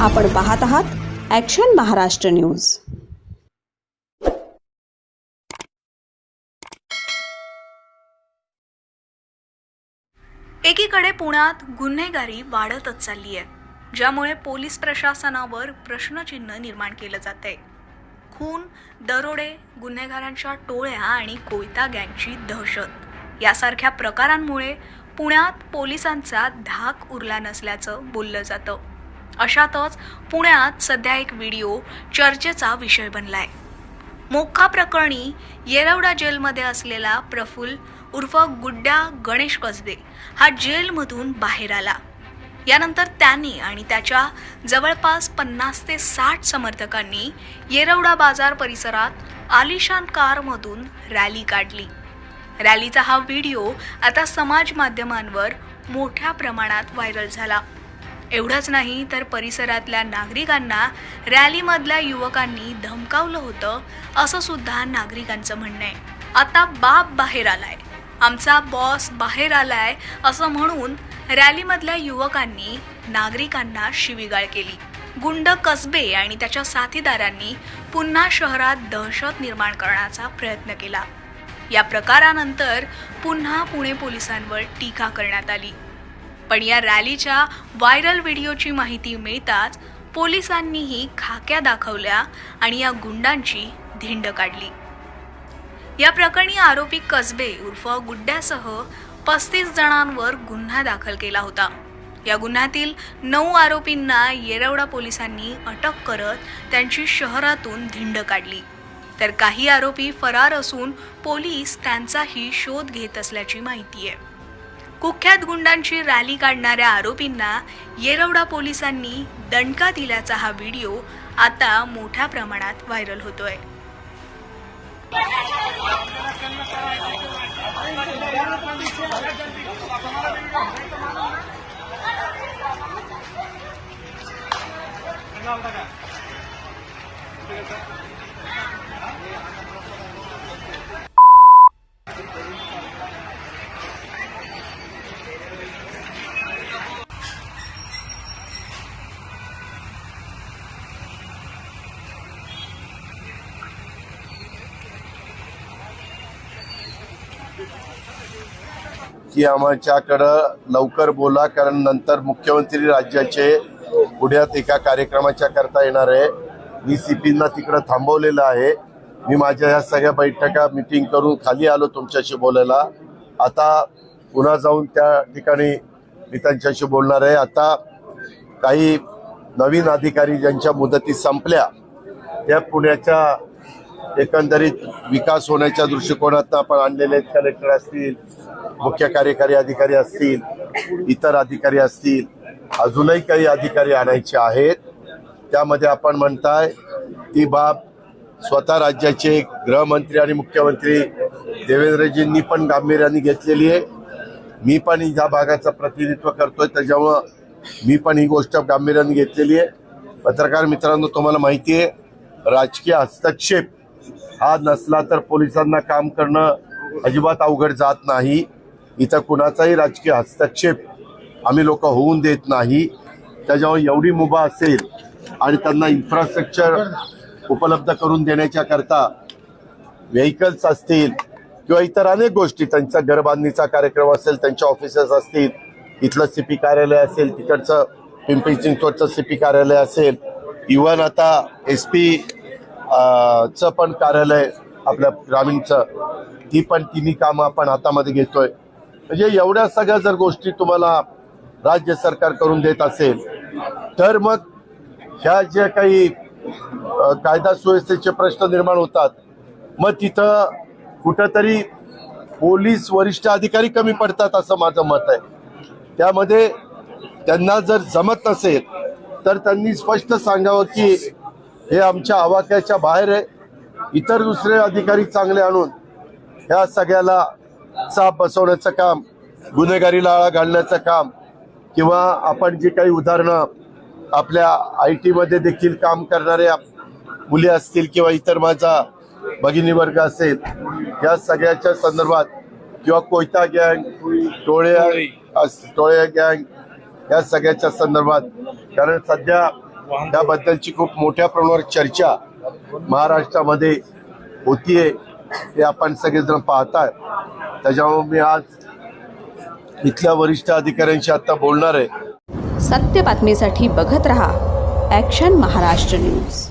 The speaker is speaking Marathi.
आपण पाहत आहात ॲक्शन महाराष्ट्र न्यूज एकीकडे पुण्यात गुन्हेगारी वाढतच चालली आहे ज्यामुळे पोलीस प्रशासनावर प्रश्नचिन्ह निर्माण केलं जात आहे खून दरोडे गुन्हेगारांच्या टोळ्या आणि कोयता गँगची दहशत. यासारख्या प्रकारांमुळे पुण्यात पोलिसांचा धाक उरला नसल्याचं बोललं जातं. अशातच पुण्यात सध्या एक व्हिडिओ चर्चेचा विषय बनलाय. मोक्का प्रकरणी येरवडा जेलमध्ये असलेला प्रफुल्ल उर्फ गुड्ड्या गणेश कसबे हा जेलमधून बाहेर आला. यानंतर त्यांनी आणि त्याच्या जवळपास पन्नास ते साठ समर्थकांनी येरवडा बाजार परिसरात आलिशान कारमधून रॅली काढली. रॅलीचा हा व्हिडिओ आता समाज माध्यमांवर मोठ्या प्रमाणात व्हायरल झाला. एवढंच नाही तर परिसरातल्या नागरिकांना रॅलीमधल्या युवकांनी धमकावलं होतं असं सुद्धा नागरिकांचं म्हणणं आहे. आता बाप बाहेर आलाय. आमचा बॉस बाहेर आलाय असं म्हणून रॅलीमधल्या युवकांनी नागरिकांना शिवीगाळ केली. गुंड कसबे आणि त्याच्या साथीदारांनी पुन्हा शहरात दहशत निर्माण करण्याचा प्रयत्न केला. या प्रकारानंतर पुन्हा पुणे पोलिसांवर टीका करण्यात आली. पण या रॅलीच्या व्हायरल व्हिडिओची माहिती मिळताच पोलिसांनीही खाक्या दाखवल्या आणि या गुंडांची धिंड काढली. या प्रकरणी आरोपी कसबे उर्फ गुड्ड्यासह पस्तीस जणांवर गुन्हा दाखल केला होता. या गुन्ह्यातील नऊ आरोपींना येरवडा पोलिसांनी अटक करत त्यांची शहरातून धिंड काढली. तर काही आरोपी फरार असून पोलीस त्यांचाही शोध घेत असल्याची माहिती आहे. कुख्यात गुंडांची रॅली काढणाऱ्या आरोपींना येरवडा पोलिसांनी दणका दिल्याचा हा व्हिडिओ आता मोठ्या प्रमाणात व्हायरल होतोय. की आमच्याकडं लवकर बोला कारण नंतर मुख्यमंत्री राज्याचे पुण्यात एका कार्यक्रमाच्या करता येणार आहे. मी सीपींना तिकडं थांबवलेलं आहे. मी माझ्या या सगळ्या बैठका मिटिंग करून खाली आलो तुमच्याशी बोलायला. आता पुन्हा जाऊन त्या ठिकाणी मी त्यांच्याशी बोलणार आहे. आता काही नवीन अधिकारी ज्यांच्या मुदती संपल्या त्या पुण्याच्या एकंदरीत विकास होण्याच्या दृष्टिकोनात आपण आणलेले आहेत. कलेक्टर असतील मुख्य कार्यकारी अधिकारी असतील इतर अधिकारी असतील अजूनही काही अधिकारी आणायचे आहेत. त्यामध्ये आपण म्हणताय ती बाब स्वतः राज्याचे गृहमंत्री आणि मुख्यमंत्री देवेंद्रजींनी पण गांभीर्याने घेतलेली आहे. मी पण या भागाचं प्रतिनिधित्व करतोय त्याच्यामुळं मी पण ही गोष्ट गांभीर्याने घेतलेली आहे. पत्रकार मित्रांनो तुम्हाला माहिती आहे राजकीय हस्तक्षेप हा नसला तर पोलिसांना काम करणं अजिबात अवघड जात नाही. इथं कुणाचाही राजकीय हस्तक्षेप आम्ही लोक होऊन देत नाही. त्याच्यामुळे एवढी मुभा असेल आणि त्यांना इन्फ्रास्ट्रक्चर उपलब्ध करून देण्याच्या करता व्हेकल्स असतील किंवा इतर अनेक गोष्टी त्यांचा घरबांधणीचा कार्यक्रम असेल त्यांच्या ऑफिसेस असतील इथलं सीपी कार्यालय असेल तिकडचं पिंपरी चिंचवडचं सीपी कार्यालय असेल. इव्हन आता एस पी चं पण कार्यालय आपल्या ग्रामीणचं ती पण तिन्ही कामं आपण हातामध्ये घेतोय. म्हणजे एवढ्या सगळ्या जर गोष्टी तुम्हाला राज्य सरकार करून देत असेल तर मग ह्या ज्या काही कायदा सुव्यवस्थेचे प्रश्न निर्माण होतात मग तिथं कुठंतरी पोलीस वरिष्ठ अधिकारी कमी पडतात असं माझं मत आहे. त्यामध्ये त्यांना जर जमत नसेल तर त्यांनी स्पष्ट सांगावं की हे आमच्या आवाक्याच्या बाहेर आहे. इतर दुसरे अधिकारी चांगले आणून ह्या सगळ्याला चाप बसवण्याचं काम गुन्हेगारीला आळा घालण्याचं काम किंवा आपण जी काही उदाहरणं आपल्या आय टीमध्ये देखील काम करणाऱ्या मुली असतील किंवा इतर माझा भगिनी वर्ग असेल या सगळ्याच्या संदर्भात किंवा कोयता गँग टोळ्या अस- टोळ्या गँग या सगळ्याच्या संदर्भात कारण सध्या त्याबद्दलची खूप मोठ्या प्रमाणावर चर्चा महाराष्ट्रामध्ये होतीये हे आपण सगळेजण पाहताय. त्याच्यामुळे मी आज इथल्या वरिष्ठ अधिकाऱ्यांशी आता बोलणार आहे. सत्य बातमीसाठी बघत रहा ॲक्शन महाराष्ट्र न्यूज